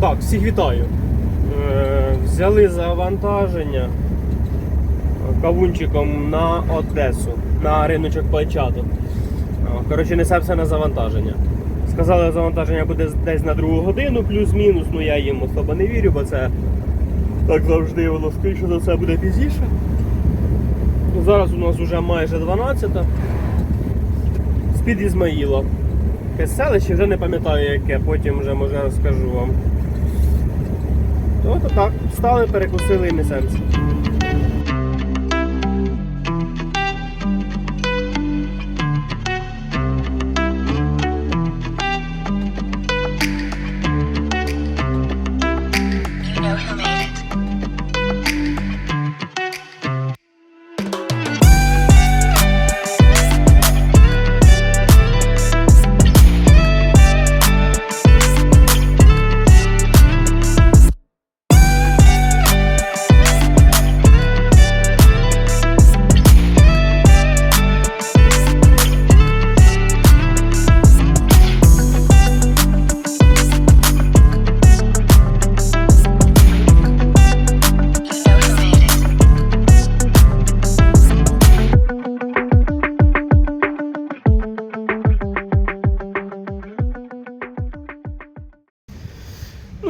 Так, всіх вітаю. Е, взяли завантаження кавунчиком на Одесу, на риночок Плечаток. Е, Коротше, несе все на завантаження. Сказали, завантаження буде десь на другу годину, плюс-мінус. Ну я їм особо не вірю, бо це так завжди воно скоріше за все буде пізніше. Ну, Зараз у нас вже майже 12 з-під Ізмаїла. Якесь селище, вже не пам'ятаю яке, потім вже може розкажу вам. То, то так, встали, перекусили і несемося.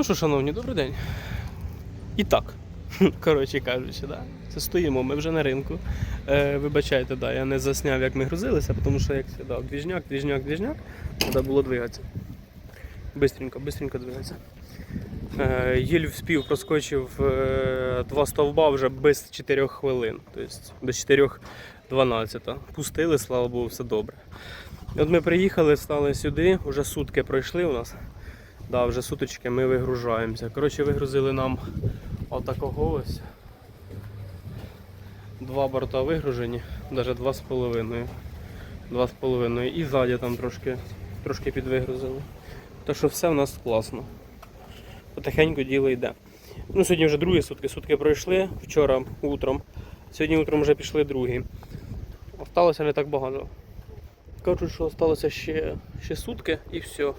Ну що, шановні, добрий день. І так, коротше кажучи, да. Це стоїмо, ми вже на ринку. Е, вибачайте, да, я не засняв, як ми грузилися, тому що як да, двіжняк, двіжняк, двіжняк, треба було двигатися. Бистренько, бистренько двигатися. Е, Єль вспів проскочив е, два стовба вже без 4 хвилин, тобто без 4.12. Пустили, слава Богу, все добре. От ми приїхали, стали сюди, вже сутки пройшли у нас. Да, вже суточки ми вигружаємося. Коротше, вигрузили нам отакого ось. Два борта вигружені, навіть два з половиною. Два з половиною. І ззаді там трошки, трошки підвигрузили. Так що все в нас класно. Потихеньку діло йде. Ну, сьогодні вже другі сутки. Сутки пройшли вчора утром. Сьогодні утром вже пішли другі. Осталося не так багато. Кажуть, що залишилося ще, ще сутки і все.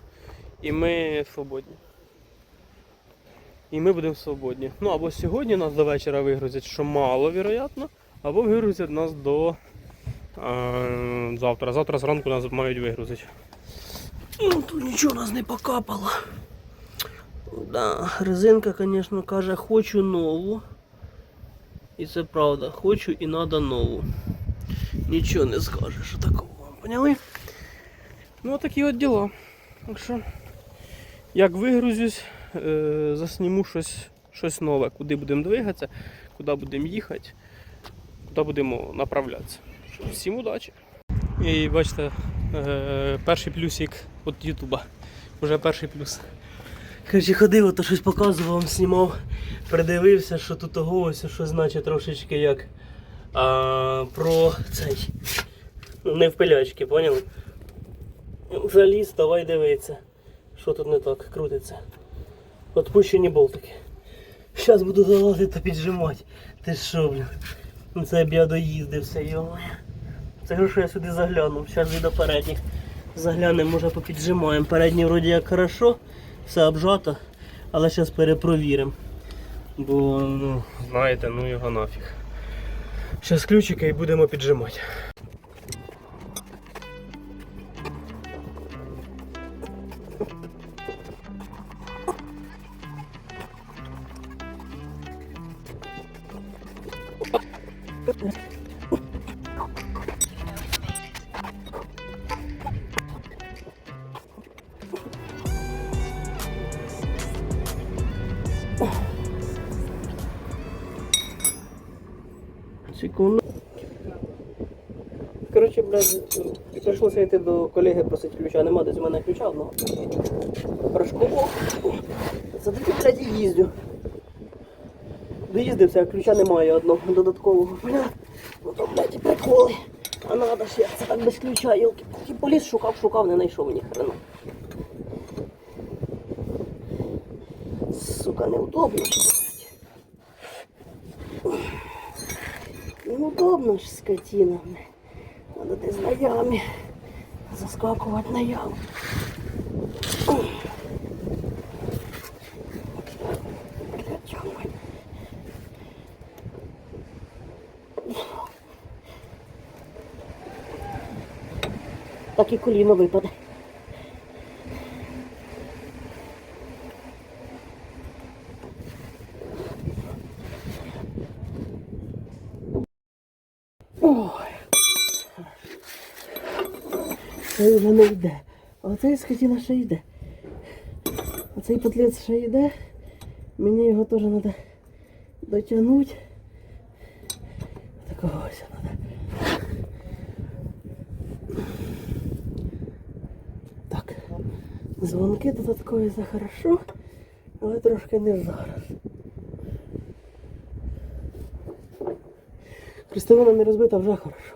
І ми свободні. І ми будемо свободні. Ну або сьогодні нас до вечора вигрузять, що мало вероятно, або вигрузять нас до е, завтра. Завтра зранку нас мають вигрузити. Ну тут нічого нас не покапало. Да, резинка, звісно, каже, хочу нову. І це правда, хочу і треба нову. Нічого не скажеш такого. Поняли? Ну такі от діла. Так що, як вигрузюсь, е, засніму щось, щось нове, куди будемо двигатися, куди будемо їхати, куди будемо направлятися. Всім удачі! І бачите, е, перший плюсик від Ютуба. Уже перший плюс. Короче, ходив, то щось показував, знімав, придивився, що тут того ось, що значить трошечки як а, про цей. Ну, не в пилячки, поняли? Заліз, давай дивитися. Що тут не так крутиться. Отпущені болтики. Зараз буду залазити та піджимати. Ти що, блін? Ну це б я доїздився, йомає. Це що я сюди заглянув. Зараз і до передніх заглянемо, може попіджимаємо. Передні вроді як хорошо, все обжато, але зараз перепровіримо. Бо, ну, знаєте, ну його нафіг. Зараз ключики і будемо піджимати. Секунду. Коротше, блядь, прийшлося йти до колеги просити ключа, нема десь у мене ключа одного. Порошкового. За таки, блядь, їздю. Доїздився, а ключа немає одного додаткового. Ну блядь, приколи. А надо ж, як це так без ключа, йолки. І поліс шукав, шукав, не знайшов ні хрена. Сука, неудобно. Неудобно ж, скотина. Надо десь на ямі. Заскакувати на яму. Так і коліно випаде. Ой. Вже не йде. Оцей скотіна ще йде. Оцей потлець ще йде. Мені його теж треба дотягнути. Такого ось треба. Так. Дзвонки додаткові за хорошо, але трошки не зараз. Крестовина не розбита вже хорошо.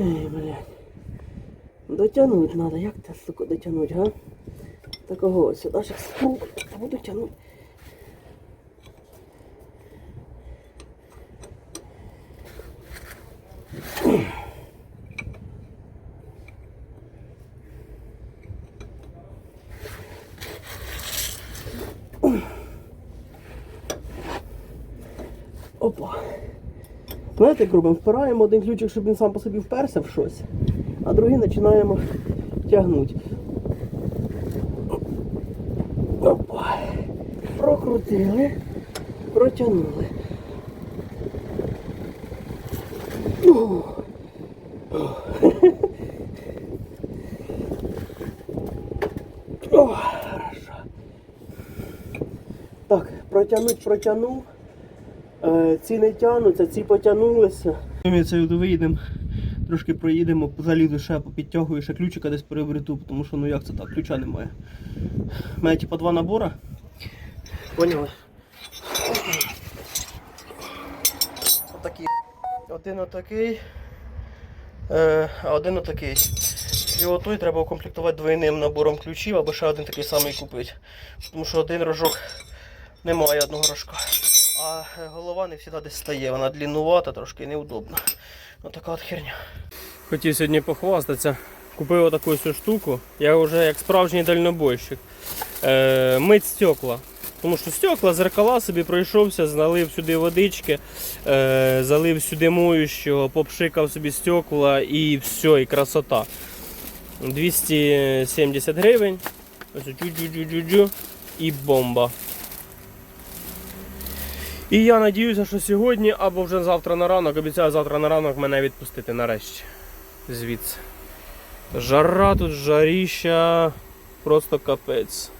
Ей, блядь. Дотягнуть треба, як це, сука, дотягнуть, га? Такого ось сюди зараз буду тягнути. Опа. Знаєте, як робимо? Впираємо один ключик, щоб він сам по собі вперся в щось, а другий починаємо тягнути. Опа. Прокрутили, протягнули. О. О, хорошо. Так, протягнуть, протягнув. Е, ці не тягнуться, ці потягнулися. Ми це виїдемо, трошки проїдемо, залізу ще попідтягую, ще ключика десь перебрету, тому що ну як це так, ключа немає. У мене типу два набори. Поняли? Отакі. Один отакий, е, а один отакий. І отой треба укомплектувати двойним набором ключів або ще один такий самий купити. Тому що один рожок немає одного рожка. Е, голова не завжди стає, вона дліннувата, трошки неудобна. Отака от херня. Хотів сьогодні похвастатися. Купив отаку всю штуку. Я вже як справжній дальнобойщик. Е, мить стекла. Тому що стекла, зеркала собі пройшовся, залив сюди водички, е, залив сюди моющого, попшикав собі стекла і все, і красота. 270 гривень. Ось і бомба. І я надіюся, що сьогодні або вже завтра на ранок, обіцяю завтра на ранок мене відпустити нарешті. Звідси. Жара тут, жаріща, просто капець.